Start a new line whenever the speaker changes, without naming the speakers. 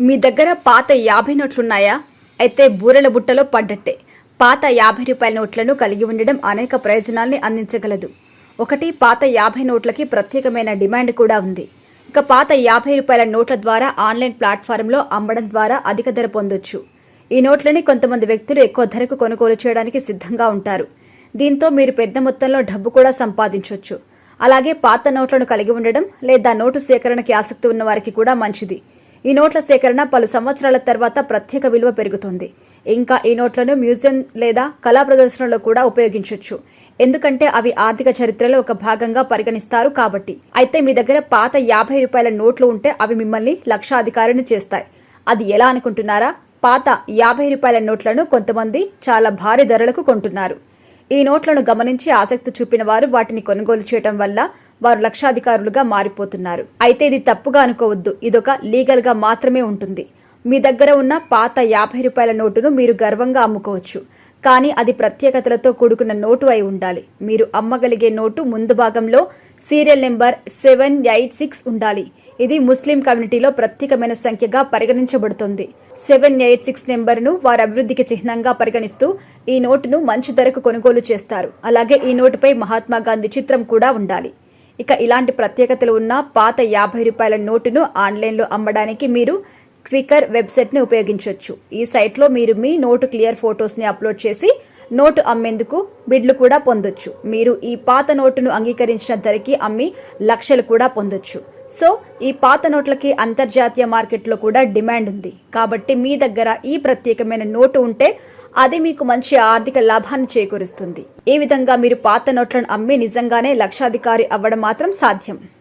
మీ దగ్గర పాత యాభై నోట్లున్నాయా? అయితే బూరెల బుట్టలో పడ్డట్టే. పాత యాభై రూపాయల నోట్లను కలిగి ఉండడం అనేక ప్రయోజనాల్ని అందించగలదు. ఒకటి పాత యాభై నోట్లకి ప్రత్యేకమైన డిమాండ్ కూడా ఉంది. ఇక పాత యాభై రూపాయల నోట్ల ద్వారా ఆన్లైన్ ప్లాట్ఫారంలో అమ్మడం ద్వారా అధిక ధర పొందొచ్చు. ఈ నోట్లని కొంతమంది వ్యక్తులు ఎక్కువ ధరకు కొనుగోలు చేయడానికి సిద్ధంగా ఉంటారు. దీంతో మీరు పెద్ద మొత్తంలో డబ్బు కూడా సంపాదించవచ్చు అలాగే పాత నోట్లను కలిగి ఉండడం లేదా నోటు సేకరణకి ఆసక్తి ఉన్న వారికి కూడా మంచిది. ఈ నోట్ల సేకరణ పలు సంవత్సరాల తర్వాత ప్రత్యేక విలువ పెరుగుతుంది. ఇంకా ఈ నోట్లను మ్యూజియం లేదా కళా ప్రదర్శనలో కూడా ఉపయోగించవచ్చు ఎందుకంటే అవి ఆర్థిక చరిత్రలో ఒక భాగంగా పరిగణిస్తారు కాబట్టి. అయితే మీ దగ్గర పాత యాభై రూపాయల నోట్లు ఉంటే అవి మిమ్మల్ని లక్షాధికారిని చేస్తాయి. అది ఎలా అనుకుంటున్నారా? పాత యాభై రూపాయల నోట్లను కొంతమంది చాలా భారీ ధరలకు కొంటున్నారు. ఈ నోట్లను గమనించి ఆసక్తి చూపిన వారు వాటిని కొనుగోలు చేయటం వల్ల వారు లక్షాధికారులుగా మారిపోతున్నారు. అయితే ఇది తప్పుగా అనుకోవద్దు. ఇదొక లీగల్గా మాత్రమే ఉంటుంది. మీ దగ్గర ఉన్న పాత యాభై రూపాయల నోటును మీరు గర్వంగా అమ్ముకోవచ్చు. కానీ అది ప్రత్యేకతలతో కూడుకున్న నోటు అయి ఉండాలి. మీరు అమ్మగలిగే నోటు ముందు భాగంలో serial number seven eight six ఉండాలి. ఇది ముస్లిం కమ్యూనిటీలో ప్రత్యేకమైన సంఖ్యగా పరిగణించబడుతుంది. సెవెన్ ఎయిట్ సిక్స్ నెంబర్ను వారి అభివృద్ధికి చిహ్నంగా పరిగణిస్తూ ఈ నోటును మంచి ధరకు కొనుగోలు చేస్తారు. అలాగే ఈ నోటుపై మహాత్మా గాంధీ చిత్రం కూడా ఉండాలి. ఇక ఇలాంటి ప్రత్యేకతలు ఉన్న పాత యాభై రూపాయల నోటును ఆన్లైన్లో అమ్మడానికి మీరు క్వికర్ వెబ్సైట్ని ఉపయోగించవచ్చు ఈ సైట్లో మీరు మీ నోటు క్లియర్ ఫొటోస్ని అప్లోడ్ చేసి నోటు అమ్మేందుకు బిడ్లు కూడా పొందొచ్చు. మీరు ఈ పాత నోటును అంగీకరించిన ధరకి అమ్మి లక్షలు కూడా పొందొచ్చు. సో ఈ పాత నోట్లకి అంతర్జాతీయ మార్కెట్లో కూడా డిమాండ్ ఉంది. కాబట్టి మీ దగ్గర ఈ ప్రత్యేకమైన నోటు ఉంటే అది మీకు మంచి ఆర్థిక లాభాన్ని చేకూరుస్తుంది. ఈ విధంగా మీరు పాత నోట్లను అమ్మి నిజంగానే లక్షాధికారి అవ్వడం మాత్రం సాధ్యం.